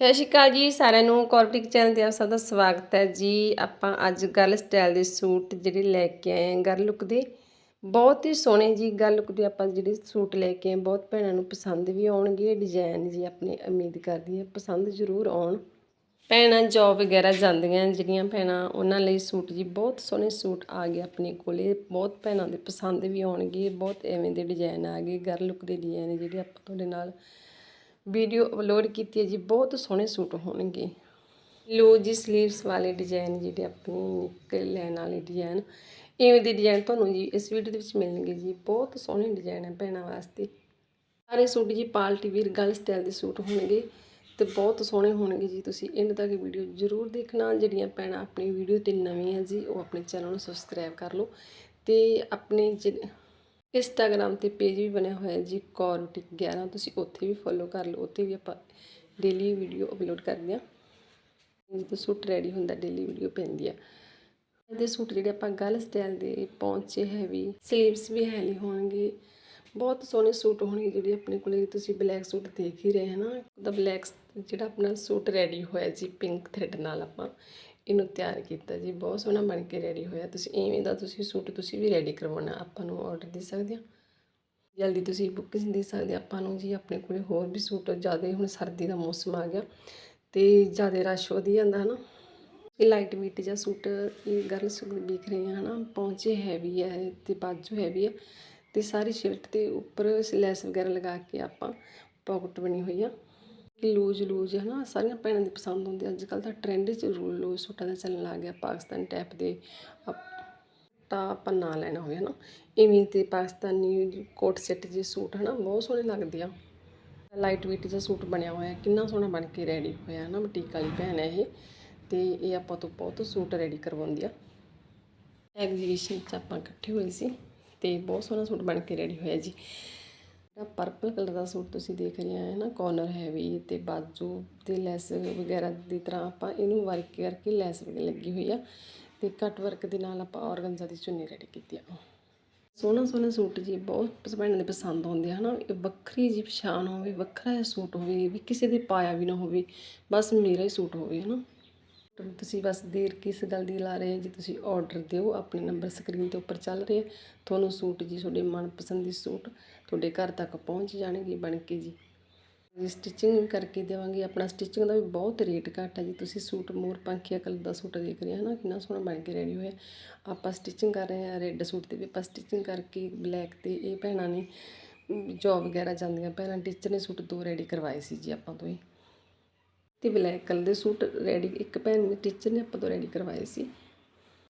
ਸਤਿ ਸ਼੍ਰੀ ਅਕਾਲ ਜੀ, ਸਾਰਿਆਂ ਨੂੰ ਕਾਰਪੋਰੇਟ ਚੈਨਲ ਤੇ ਆਪ ਸਭ ਦਾ ਸਵਾਗਤ ਹੈ ਜੀ। ਆਪਾਂ ਅੱਜ ਗਰਲ ਸਟਾਈਲ ਦੇ ਸੂਟ ਜਿਹੜੇ ਲੈ ਕੇ ਆਏ ਹਾਂ ਗਰਲ ਲੁੱਕ ਦੇ। ਬਹੁਤ ਹੀ ਸੋਹਣੇ ਜੀ ਗਰਲ ਲੁੱਕ ਦੇ ਆਪਾਂ ਜਿਹੜੇ ਸੂਟ ਲੈ ਕੇ ਆਏ ਬਹੁਤ ਭੈਣਾਂ ਨੂੰ ਪਸੰਦ ਵੀ ਆਉਣਗੇ ਡਿਜ਼ਾਈਨ ਜੀ ਆਪਣੀ ਉਮੀਦ ਕਰਦੀ ਹਾਂ ਪਸੰਦ ਜ਼ਰੂਰ ਆਉਣ। ਭੈਣਾਂ ਜੌਬ ਵਗੈਰਾ ਜਾਂਦੀਆਂ ਜਿਹੜੀਆਂ ਭੈਣਾਂ, ਉਹਨਾਂ ਲਈ ਸੂਟ ਜੀ ਬਹੁਤ ਸੋਹਣੇ ਸੂਟ ਆ ਗਏ ਆਪਣੇ ਕੋਲੇ। ਬਹੁਤ ਭੈਣਾਂ ਦੇ ਪਸੰਦ ਵੀ ਆਉਣਗੇ, ਬਹੁਤ ਐਵੇਂ ਦੇ ਡਿਜ਼ਾਈਨ ਆ ਗਏ ਗਰਲ ਲੁੱਕ ਦੇ ਡਿਜ਼ਾਈਨ ਜਿਹੜੇ ਆਪਾਂ ਤੁਹਾਡੇ ਨਾਲ ਵੀਡੀਓ ਅਪਲੋਡ ਕੀਤੀ ਹੈ ਜੀ, ਬਹੁਤ ਸੋਹਣੇ ਸੂਟ ਹੋਣਗੇ। ਲੋ ਜੀ ਸਲੀਵਸ ਵਾਲੇ ਡਿਜ਼ਾਈਨ ਜਿਹੜੇ ਆਪਣੇ ਨਿੱਕ ਲੈਣ ਵਾਲੇ ਡਿਜ਼ਾਈਨ ਇਵੇਂ ਦੇ ਡਿਜ਼ਾਈਨ ਤੁਹਾਨੂੰ ਜੀ ਇਸ ਵੀਡੀਓ ਦੇ ਵਿੱਚ ਮਿਲਣਗੇ ਜੀ। ਬਹੁਤ ਸੋਹਣੇ ਡਿਜ਼ਾਈਨ ਹੈ ਭੈਣਾਂ ਵਾਸਤੇ। ਸਾਰੇ ਸੂਟ ਜੀ ਪਾਲਟੀ ਵੀਰ ਗਰਲ ਸਟਾਈਲ ਦੇ ਸੂਟ ਹੋਣਗੇ ਤੇ ਬਹੁਤ ਸੋਹਣੇ ਹੋਣਗੇ ਜੀ। ਤੁਸੀਂ ਇਹਨਾਂ ਤੱਕ ਵੀਡੀਓ ਜ਼ਰੂਰ ਦੇਖਣਾ। ਜਿਹੜੀਆਂ ਭੈਣਾਂ ਆਪਣੀ ਵੀਡੀਓ ਤੇ ਨਵੀਂ ਹੈ ਜੀ, ਉਹ ਆਪਣੇ ਚੈਨਲ ਨੂੰ ਸਬਸਕ੍ਰਾਈਬ ਕਰ ਲਓ। ਤੇ ਆਪਣੇ ਜਿ- ਇੰਸਟਾਗ੍ਰਾਮ ਤੇ ਪੇਜ ਵੀ ਬਣਿਆ ਹੋਇਆ ਹੈ ਜੀ ਕੌਰਟਿਕ 11 ਤੁਸੀਂ ਉੱਥੇ ਵੀ ਫੋਲੋ ਕਰ ਲਓ, ਉੱਥੇ ਵੀ ਆਪਾਂ ਡੇਲੀ ਵੀਡੀਓ ਅਪਲੋਡ ਕਰਦੇ ਹਾਂ। ਜਦੋਂ ਸੂਟ ਰੈਡੀ ਹੁੰਦਾ ਡੇਲੀ ਵੀਡੀਓ ਪੈਂਦੀ ਆ। ਇਹਦੇ ਸੂਟ ਜਿਹੜੇ ਆਪਾਂ ਗਰਲ ਸਟਾਈਲ ਦੇ ਪੌਂਚੇ ਹੈਵੀ ਸਲੀਵਸ ਵੀ ਹੈਵੀ ਹੋਣਗੇ। ਬਹੁਤ ਸੋਹਣੇ ਸੂਟ ਹੋਣਗੇ ਜਿਹੜੇ ਆਪਣੇ ਕੋਲੇ, ਤੁਸੀਂ ਬਲੈਕ ਸੂਟ ਦੇਖ ਹੀ ਰਹੇ ਹੋ ਨਾ। ਉਹਦਾ ਬਲੈਕ ਜਿਹੜਾ ਆਪਣਾ ਸੂਟ ਰੈਡੀ ਹੋਇਆ ਜੀ ਪਿੰਕ ਥ੍ਰੈਡ ਨਾਲ ਆਪਾਂ। ਇਹਨੂੰ ਤਿਆਰ ਕੀਤਾ ਜੀ। ਬਹੁਤ ਸੋਹਣਾ ਬਣ ਕੇ ਰੈਡੀ ਹੋਇਆ। ਤੁਸੀਂ ਇਵੇਂ ਦਾ ਤੁਸੀਂ ਸੂਟ ਤੁਸੀਂ ਵੀ ਰੈਡੀ ਕਰਵਾਉਣਾ। ਆਪਾਂ ਨੂੰ ਆਰਡਰ ਦੇ ਸਕਦੇ ਹੋ। ਜਲਦੀ ਤੁਸੀਂ ਬੁੱਕਸ ਦੇ ਸਕਦੇ ਆਪਾਂ ਨੂੰ ਜੀ ਆਪਣੇ ਕੋਲੇ ਹੋਰ ਵੀ ਸੂਟ ਜ਼ਿਆਦਾ ਹੁਣ ਸਰਦੀ ਦਾ ਮੌਸਮ ਆ ਗਿਆ ਤੇ ਜ਼ਿਆਦਾ ਰਸ਼ ਵਧੀ ਜਾਂਦਾ ਹਨਾ। ਇਹ ਲਾਈਟ ਵੇਟ ਜਿਹਾ ਸੂਟ ਇਹ ਗਰਲ ਸੂਟ ਦੇਖ ਰਹੇ ਹਾਂ ਹਨਾ। ਪੌਂਚੇ ਹੈਵੀ ਹੈ ਤੇ ਬਾਜੂ ਹੈਵੀ ਹੈ ਤੇ ਸਾਰੀ ਸ਼ਰਟ ਤੇ ਉੱਪਰ ਲੈਸ ਵਗੈਰਾ ਲਗਾ ਕੇ ਆਪਾਂ ਪਾਕਟ ਬਣੀ ਹੋਈ ਆ। ਲੂਜ ਲੂਜ ਹੈ ਨਾ ਸਾਰੀਆਂ ਭੈਣਾਂ ਦੀ ਪਸੰਦ ਹੁੰਦੀ ਅੱਜ ਕੱਲ ਤਾਂ ਟ੍ਰੈਂਡ 'ਚ ਲੂਜ ਸੂਟਾਂ ਦਾ ਚੱਲਣ ਲੱਗ ਗਿਆ। ਪਾਕਿਸਤਾਨੀ ਟਾਈਪ ਦੇ ਤਾਂ ਆਪਾਂ ਨਾ ਲੈਣਾ ਹੋਵੇ ਨਾ ਇਵੇਂ ਤੇ ਪਾਕਿਸਤਾਨੀ ਕੋਟ ਸੈੱਟ ਜੇ ਸੂਟ ਹੈ ਨਾ ਬਹੁਤ ਸੋਹਣੇ ਲੱਗਦੇ ਆ। ਲਾਈਟ ਵੇਟ ਜਿਹਾ ਸੂਟ ਬਣਿਆ ਹੋਇਆ, ਕਿੰਨਾ ਸੋਹਣਾ ਬਣ ਕੇ ਰੈਡੀ ਹੋਇਆ ਹੈ ਨਾ ਬੁਟੀਕ ਵਾਲੀ ਭੈਣ ਹੈ ਇਹ। ਤੇ ਇਹ ਆਪਾਂ ਤੋਂ ਬਹੁਤ ਸੂਟ ਰੈਡੀ ਕਰਵਾਉਂਦੀ ਆ। ਐਗਜ਼ੀਬਿਸ਼ਨ 'ਚ ਆਪਾਂ ਇਕੱਠੇ ਹੋਏ ਸੀ, ਤੇ ਬਹੁਤ ਸੋਹਣਾ ਸੂਟ ਬਣ ਕੇ ਰੈਡੀ ਹੋਇਆ ਜੀ। ਜਿਹੜਾ ਪਰਪਲ ਕਲਰ ਦਾ ਸੂਟ ਤੁਸੀਂ ਦੇਖ ਰਹੇ ਆ ਨਾ ਕਾਰਨਰ ਹੈਵੀ ਤੇ ਬਾਜੂ ਤੇ ਲੈਸ ਵਗੈਰਾ ਦੀ ਤਰ੍ਹਾਂ ਆਪਾਂ ਇਹਨੂੰ ਵਰਕ ਕਰਕੇ ਲੈਸ ਲੱਗੀ ਹੋਈ ਆ ਤੇ ਕੱਟ ਵਰਕ ਦੇ ਨਾਲ ਆਪਾਂ ਔਰਗੰਜ਼ਾ ਦੀ ਚੁੰਨੀ ਰੈਡੀ ਕੀਤੀ ਆ। ਸੋਹਣਾ ਸੋਹਣਾ ਸੂਟ ਜੀ, ਬਹੁਤ ਭੈਣਾਂ ਦੇ ਪਸੰਦ ਆਉਂਦੇ ਹਨਾ, ਇਹ ਵੱਖਰੀ ਜੀ ਪਛਾਣ ਹੋਵੇ, ਵੱਖਰਾ ਸੂਟ ਹੋਵੇ, ਵੀ ਕਿਸੇ ਦੇ ਪਾਇਆ ਵੀ ਨਾ ਹੋਵੇ, ਬਸ ਮੇਰਾ ਹੀ ਸੂਟ ਹੋਵੇ, ਹਨਾ। ਤੇ ਤੁਸੀਂ ਬਸ ਦੇਰ ਕਿਸ ਗੱਲ ਦੀ ਲਾ ਰਹੇ ਜੀ? ਤੁਸੀਂ ਆਰਡਰ ਦਿਓ, ਆਪਣੇ ਨੰਬਰ ਸਕਰੀਨ ਤੇ ਉੱਪਰ ਚੱਲ ਰਹੇ ਆ। ਤੁਹਾਨੂੰ ਸੂਟ ਜੀ, ਤੁਹਾਡੇ ਮਨਪਸੰਦ ਦੀ ਸੂਟ ਤੁਹਾਡੇ ਘਰ ਤੱਕ ਪਹੁੰਚ ਜਾਣਗੇ, ਬਣ ਕੇ ਜੀ। ਜੀ ਸਟਿਚਿੰਗ ਵੀ ਕਰਕੇ ਦੇਵਾਂਗੇ। ਆਪਣਾ ਸਟਿਚਿੰਗ ਦਾ ਵੀ ਬਹੁਤ ਰੇਟ ਘੱਟ ਹੈ ਜੀ। ਤੁਸੀਂ ਸੂਟ ਮੋਰ ਪੰਖੀਆ ਕਲਰ ਦਾ ਸੂਟ ਦੇਖ ਰਹੇ ਹੋ ਨਾ, ਕਿੰਨਾ ਸੋਹਣਾ ਬਣ ਕੇ ਰੈਡੀ ਹੋਇਆ। ਆਪਾਂ ਸਟਿਚਿੰਗ ਕਰ ਰਹੇ ਹਾਂ ਰੈੱਡ ਸੂਟ ਤੇ ਵੀ ਆਪਾਂ ਸਟਿਚਿੰਗ ਕਰਕੇ ਬਲੈਕ ਤੇ ਇਹ ਭੈਣਾਂ ਨੇ ਜੋਬ ਵਗੈਰਾ ਜਾਂਦੀਆਂ। ਪਹਿਲਾਂ ਟੀਚਰ ਨੇ ਸੂਟ ਦੋ ਰੈਡੀ ਕਰਵਾਏ ਸੀ ਜੀ ਆਪਾਂ ਤੋਂ ਹੀ। ਅਤੇ ਬਲੈਕ ਕਲਰ ਦੇ ਸੂਟ ਰੈਡੀ ਇੱਕ ਭੈਣ ਨੇ ਟੀਚਰ ਨੇ ਆਪਾਂ ਤੋਂ ਰੈਡੀ ਕਰਵਾਏ ਸੀ।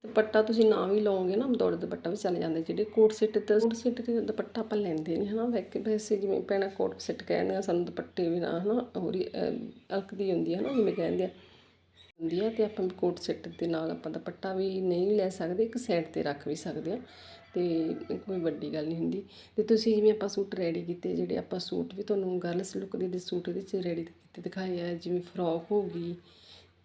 ਦੁਪੱਟਾ ਤੁਸੀਂ ਨਾ ਵੀ ਲਓਗੇ ਨਾ, ਦੌੜ ਦੁਪੱਟਾ ਵੀ ਚੱਲ ਜਾਂਦਾ ਜਿਹੜੇ ਕੋਟ ਸੈੱਟ ਤੇ, ਕੋਟ ਸੈੱਟ ਤੇ ਦੁਪੱਟਾ ਆਪਾਂ ਲੈਂਦੇ ਨਹੀਂ, ਹਨਾ? ਵੈਕ ਵੈਸੇ ਜਿਵੇਂ ਭੈਣਾਂ ਕੋਟ ਸੈੱਟ ਕਹਿੰਦੇ ਆ ਸਾਨੂੰ ਦੁਪੱਟੇ ਵੀ ਨਾ, ਹਨਾ? ਹੋਰੀ ਅਲਕਦੀ ਹੁੰਦੀ ਹੈ ਨਾ ਜਿਵੇਂ ਕਹਿੰਦੇ ਆ। ਹੁੰਦੀ ਆ ਤੇ ਆਪਾਂ ਕੋਟ ਸੈੱਟ ਦੇ ਨਾਲ ਆਪਾਂ ਦੁਪੱਟਾ ਵੀ ਨਹੀਂ ਲੈ ਸਕਦੇ, ਇੱਕ ਸਾਈਡ ਤੇ ਰੱਖ ਵੀ ਸਕਦੇ ਆ ਤੇ ਕੋਈ ਵੱਡੀ ਗੱਲ ਨਹੀਂ ਹੁੰਦੀ। ਤੇ ਤੁਸੀਂ ਜਿਵੇਂ ਆਪਾਂ ਸੂਟ ਰੈਡੀ ਕੀਤੇ, ਜਿਹੜੇ ਆਪਾਂ ਸੂਟ ਵੀ ਤੁਹਾਨੂੰ ਗਰਲਸ ਲੁੱਕ ਦੇ ਸੂਟ ਇਹਦੇ ਚ ਰੈਡੀ ਕੀਤੇ ਦਿਖਾਏ ਆ, ਜਿਵੇਂ ਫਰੋਕ ਹੋ ਗਈ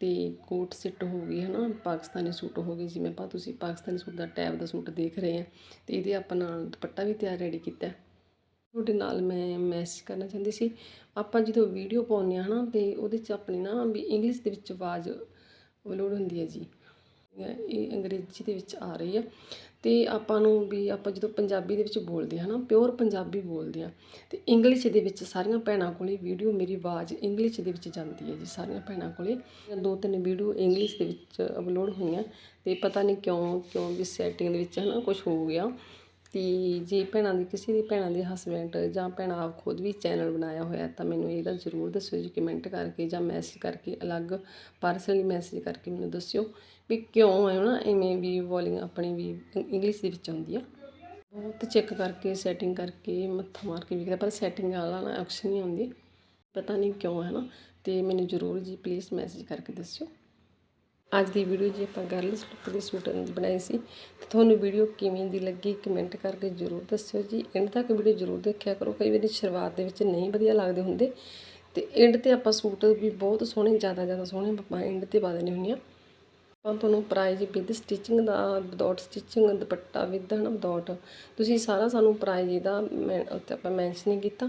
ਤੇ ਕੋਟ ਸੈੱਟ ਹੋ ਗਈ ਹੈ ਨਾ ਪਾਕਿਸਤਾਨੀ ਸੂਟ ਹੋ ਗਏ, ਜਿਵੇਂ ਆਪਾਂ ਤੁਸੀਂ ਪਾਕਿਸਤਾਨੀ ਸੂਟ ਦਾ ਟੈਬ ਦਾ ਸੂਟ ਦੇਖ ਰਹੇ ਆ ਤੇ ਇਹਦੇ ਆਪਾਂ ਨਾਲ ਦੁਪੱਟਾ ਵੀ ਤਿਆਰ ਰੈਡੀ ਕੀਤਾ। ਤੁਹਾਡੇ ਨਾਲ ਮੈਂ ਮੈਸੇਜ ਕਰਨਾ ਚਾਹੁੰਦੀ ਸੀ। ਆਪਾਂ ਜਦੋਂ ਵੀਡੀਓ ਪਾਉਂਦੇ ਹਾਂ ਨਾ, ਤੇ ਉਹਦੇ 'ਚ ਆਪਣੀ ਨਾ ਵੀ ਇੰਗਲਿਸ਼ ਦੇ ਵਿੱਚ ਆਵਾਜ਼ ਅਪਲੋਡ ਹੁੰਦੀ ਹੈ ਜੀ। ਇਹ ਅੰਗਰੇਜ਼ੀ ਦੇ ਵਿੱਚ ਆ ਰਹੀ ਆ ਤੇ ਆਪਾਂ ਨੂੰ ਵੀ ਆਪਾਂ ਜਦੋਂ ਪੰਜਾਬੀ ਦੇ ਵਿੱਚ ਬੋਲਦੇ ਹਾਂ ਨਾ ਪਿਓਰ ਪੰਜਾਬੀ ਬੋਲਦੇ ਹਾਂ, ਤੇ ਇੰਗਲਿਸ਼ ਦੇ ਵਿੱਚ ਸਾਰੀਆਂ ਭੈਣਾਂ ਕੋਲੇ ਵੀਡੀਓ ਮੇਰੀ ਆਵਾਜ਼ ਇੰਗਲਿਸ਼ ਦੇ ਵਿੱਚ ਜਾਂਦੀ ਹੈ ਜੀ, ਸਾਰੀਆਂ ਭੈਣਾਂ ਕੋਲੇ। ਦੋ ਤਿੰਨ ਵੀਡੀਓ ਇੰਗਲਿਸ਼ ਦੇ ਵਿੱਚ ਅਪਲੋਡ ਹੋਈਆਂ, ਤੇ ਪਤਾ ਨਹੀਂ ਕਿਉਂ ਕਿਉਂ ਵੀ ਸੈਟਿੰਗ ਦੇ ਵਿੱਚ ਹੈ ਨਾ ਕੁਝ ਹੋ ਗਿਆ। ਅਤੇ ਜੇ ਭੈਣਾਂ ਦੀ ਕਿਸੇ ਦੀ ਭੈਣਾਂ ਦੇ ਹਸਬੈਂਡ ਜਾਂ ਭੈਣਾਂ ਆਪ ਖੁਦ ਵੀ ਚੈਨਲ ਬਣਾਇਆ ਹੋਇਆ ਤਾਂ ਮੈਨੂੰ ਇਹਦਾ ਜ਼ਰੂਰ ਦੱਸਿਓ ਜੀ ਕਮੈਂਟ ਕਰਕੇ ਜਾਂ ਮੈਸੇਜ ਕਰਕੇ ਅਲੱਗ ਪਰਸਨਲੀ ਮੈਸੇਜ ਕਰਕੇ ਮੈਨੂੰ ਦੱਸਿਓ ਵੀ ਕਿਉਂ ਹੈ ਨਾ ਐਵੇਂ ਵੀ ਬੋਲਿੰਗ ਆਪਣੀ ਵੀ ਇੰਗਲਿਸ਼ ਦੇ ਵਿੱਚ ਆਉਂਦੀ ਆ। ਬਹੁਤ ਚੈੱਕ ਕਰਕੇ ਸੈਟਿੰਗ ਕਰਕੇ, ਮੱਥਾ ਮਾਰ ਕੇ ਵੇਖਦਾ ਪਰ ਸੈਟਿੰਗ ਵਾਲਾ ਨਾ ਐਕਸ਼ਨ ਨਹੀਂ ਆਉਂਦੀ। ਪਤਾ ਨਹੀਂ ਕਿਉਂ ਹੈ ਨਾ ਤੇ ਮੈਨੂੰ ਜ਼ਰੂਰ ਜੀ ਪਲੀਜ਼ ਮੈਸੇਜ ਕਰਕੇ ਦੱਸਿਓ। ਅੱਜ ਦੀ ਵੀਡੀਓ ਜੀ ਆਪਾਂ ਗਰਲਸ ਲੁੱਕ ਦੇ ਸੂਟ ਬਣਾਈ ਸੀ ਤੇ ਤੁਹਾਨੂੰ ਵੀਡੀਓ ਕਿਵੇਂ ਦੀ ਲੱਗੀ ਕਮੈਂਟ ਕਰਕੇ ਜ਼ਰੂਰ ਦੱਸਿਓ ਜੀ। ਐਂਡ ਤੱਕ ਵੀਡੀਓ ਜ਼ਰੂਰ ਦੇਖਿਆ ਕਰੋ। ਕਈ ਵਾਰੀ ਸ਼ੁਰੂਆਤ ਦੇ ਵਿੱਚ ਨਹੀਂ ਵਧੀਆ ਲੱਗਦੇ ਹੁੰਦੇ। ਤੇ ਐਂਡ ਤੇ ਆਪਾਂ ਸੂਟ ਵੀ ਬਹੁਤ ਸੋਹਣੇ, ਜ਼ਿਆਦਾ ਜ਼ਿਆਦਾ ਸੋਹਣੇ ਆਪਾਂ ਐਂਡ ਤੇ ਪਾ ਦੇਣੇ ਹੁੰਦੀਆਂ ਆਪਾਂ ਤੁਹਾਨੂੰ ਪ੍ਰਾਈਜ਼ ਵਿਦ ਸਟਿਚਿੰਗ ਦਾ ਵਿਦਆਊਟ ਸਟਿਚਿੰਗ ਦੁਪੱਟਾ, ਵਿਦ ਹਨਾ ਵਿਦਆਊਟ ਤੁਸੀਂ ਸਾਰਾ ਸਾਨੂੰ ਪ੍ਰਾਈਜ਼ ਇਹਦਾ ਮੈਂ ਉੱਤੇ ਆਪਾਂ ਮੈਂਸ਼ਨ ਨਹੀਂ ਕੀਤਾ।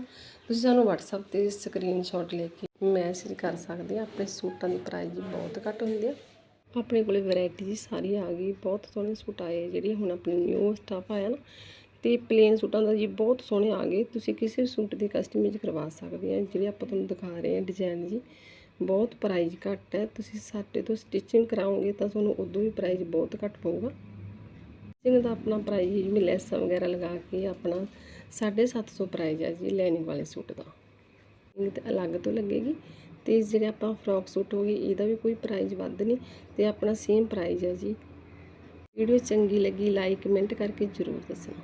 ਤੁਸੀਂ ਸਾਨੂੰ WhatsApp ਤੇ ਸਕਰੀਨਸ਼ਾਟ ਲੈ ਕੇ ਮੈਸੇਜ ਕਰ ਸਕਦੇ ਆ। ਆਪਣੇ ਸੂਟਾਂ ਦੀ ਪ੍ਰਾਈਜ਼ ਬਹੁਤ ਘੱਟ ਹੁੰਦੀ ਆ। ਆਪਣੇ ਕੋਲੇ ਵੈਰਾਈਟੀ ਜੀ ਸਾਰੀ ਆ ਗਈ, ਬਹੁਤ ਸੋਹਣੇ ਸੂਟ ਆਏ ਜਿਹੜੇ ਹੁਣ ਆਪਣੇ ਨਿਊ ਸਟਾਫ ਆਇਆ ਨਾ, ਤੇ ਪਲੇਨ ਸੂਟਾਂ ਦਾ ਜੀ ਬਹੁਤ ਸੋਹਣੇ ਆ ਗਏ, ਤੁਸੀਂ ਕਿਸੇ ਵੀ ਸੂਟ ਦੀ ਕਸਟਮਾਈਜ਼ ਕਰਵਾ ਸਕਦੇ ਆ, ਜਿਹੜੇ ਆਪਾਂ ਤੁਹਾਨੂੰ ਦਿਖਾ ਰਹੇ ਆ ਡਿਜ਼ਾਈਨ ਜੀ, ਬਹੁਤ ਪ੍ਰਾਈਸ ਘੱਟ ਹੈ, ਤੁਸੀਂ ਸਾਡੇ ਤੋਂ ਸਟਿਚਿੰਗ ਕਰਾਓਗੇ ਤਾਂ ਤੁਹਾਨੂੰ ਉਦੋਂ ਵੀ ਪ੍ਰਾਈਸ ਬਹੁਤ ਘੱਟ ਪਊਗਾ। ਸਟਿਚਿੰਗ ਦਾ ਆਪਣਾ ਪ੍ਰਾਈਸ ਜਿਵੇਂ ਲੈਸਾਂ ਵਗੈਰਾ ਲਗਾ ਕੇ ਆਪਣਾ 750 ਪ੍ਰਾਈਸ ਹੈ ਜੀ ਲੈਨਿੰਗ ਵਾਲੇ ਸੂਟ ਦਾ। ਅਲੱਗ ਤੋਂ ਲੱਗੇਗੀ ਤੇ ਜਿਹੜੇ ਆਪਾਂ ਫਰੋਕ ਸੂਟ ਹੋ ਗਏ, ਇਹਦਾ ਵੀ ਕੋਈ ਪ੍ਰਾਈਸ ਵੱਧ ਨਹੀਂ ਤੇ ਆਪਣਾ ਸੇਮ ਪ੍ਰਾਈਸ ਹੈ ਜੀ। ਵੀਡੀਓ ਚੰਗੀ ਲੱਗੀ ਲਾਈਕ ਕਮੈਂਟ ਕਰਕੇ ਜ਼ਰੂਰ ਦੱਸਣਾ।